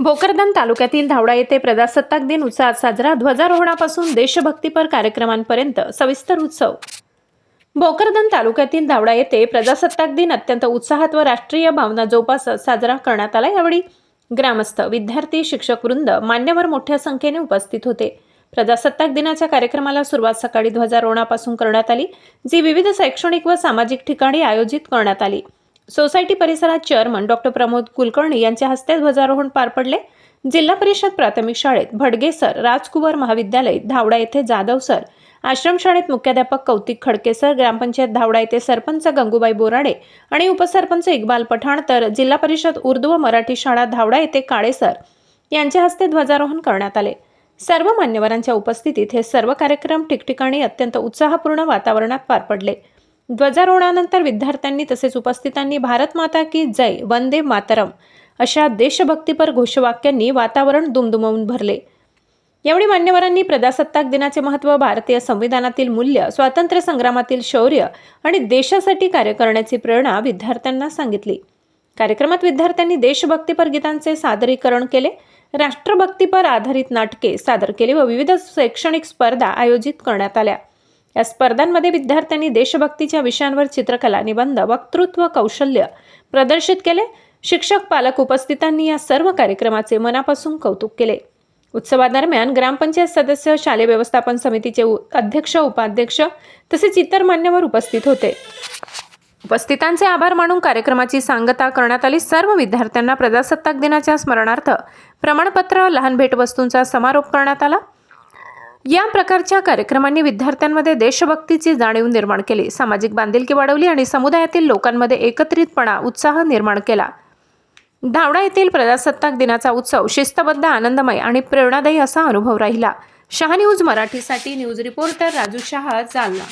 भोकरदन तालुक्यातील धावडा येथे प्रजासत्ताक दिन उत्साहात साजरा. ध्वजारोहणापासून देशभक्तीपर कार्यक्रमांपर्यंत सविस्तर उत्सव. भोकरदन तालुक्यातील धावडा येथे प्रजासत्ताक दिन अत्यंत उत्साहात व राष्ट्रीय भावना जोपासत साजरा करण्यात आला. यावेळी ग्रामस्थ विद्यार्थी शिक्षक वृंद मान्यवर मोठ्या संख्येने उपस्थित होते. प्रजासत्ताक दिनाच्या कार्यक्रमाला सुरुवात सकाळी ध्वजारोहणापासून करण्यात आली जी विविध शैक्षणिक व सामाजिक ठिकाणी आयोजित करण्यात आली. सोसायटी परिसरात चेअरमन डॉक्टर प्रमोद कुलकर्णी यांच्या हस्ते ध्वजारोहण पार पडले. जिल्हा परिषद प्राथमिक शाळेत भडगे सर राजकुवर महाविद्यालय धावडा येथे जाधव सर आश्रमशाळेत मुख्याध्यापक कौतिक खडके सर ग्रामपंचायत धावडा येथे सरपंच गंगूबाई बोराडे आणि उपसरपंच इक्बाल पठाण तर जिल्हा परिषद उर्दू व मराठी शाळा धावडा येथे काळे सर यांच्या हस्ते ध्वजारोहण करण्यात आले. सर्व मान्यवरांच्या उपस्थितीत हे सर्व कार्यक्रम ठिकठिकाणी अत्यंत उत्साहपूर्ण वातावरणात पार पडले. ध्वजारोहणानंतर विद्यार्थ्यांनी तसेच उपस्थितांनी भारत माता की जय वंदे मातरम अशा देशभक्तीपर घोषवाक्यांनी वातावरण दुमदुमवून भरले. यावेळी मान्यवरांनी प्रजासत्ताक दिनाचे महत्त्व भारतीय संविधानातील मूल्य स्वातंत्र्य संग्रामातील शौर्य आणि देशासाठी कार्य करण्याची प्रेरणा विद्यार्थ्यांना सांगितली. कार्यक्रमात विद्यार्थ्यांनी देशभक्तीपर गीतांचे सादरीकरण केले राष्ट्रभक्तीपर आधारित नाटके सादर केली व विविध शैक्षणिक स्पर्धा आयोजित करण्यात आल्या. या स्पर्धांमध्ये विद्यार्थ्यांनी देशभक्तीच्या विषयांवर चित्रकला निबंध वक्तृत्व कौशल्य प्रदर्शित केले. शिक्षक पालक उपस्थितांनी या सर्व कार्यक्रमाचे मनापासून कौतुक केले. उत्सवादरम्यान ग्रामपंचायत सदस्य शालेय व्यवस्थापन समितीचे उ- अध्यक्ष उपाध्यक्ष तसेच इतर मान्यवर उपस्थित होते. उपस्थितांचे आभार मानून कार्यक्रमाची सांगता करण्यात आली. सर्व विद्यार्थ्यांना प्रजासत्ताक दिनाच्या स्मरणार्थ प्रमाणपत्र लहान भेटवस्तूंचा समारोप करण्यात आला. या प्रकारच्या कार्यक्रमांनी विद्यार्थ्यांमध्ये देशभक्तीची जाणीव निर्माण केली. सामाजिक बांधिलकी वाढवली आणि समुदायातील लोकांमध्ये एकत्रितपणा उत्साह निर्माण केला. धावडा येथील प्रजासत्ताक दिनाचा उत्सव शिस्तबद्ध आनंदमय आणि प्रेरणादायी असा अनुभव राहिला. शहा न्यूज मराठीसाठी न्यूज रिपोर्टर राजू शहा जालना.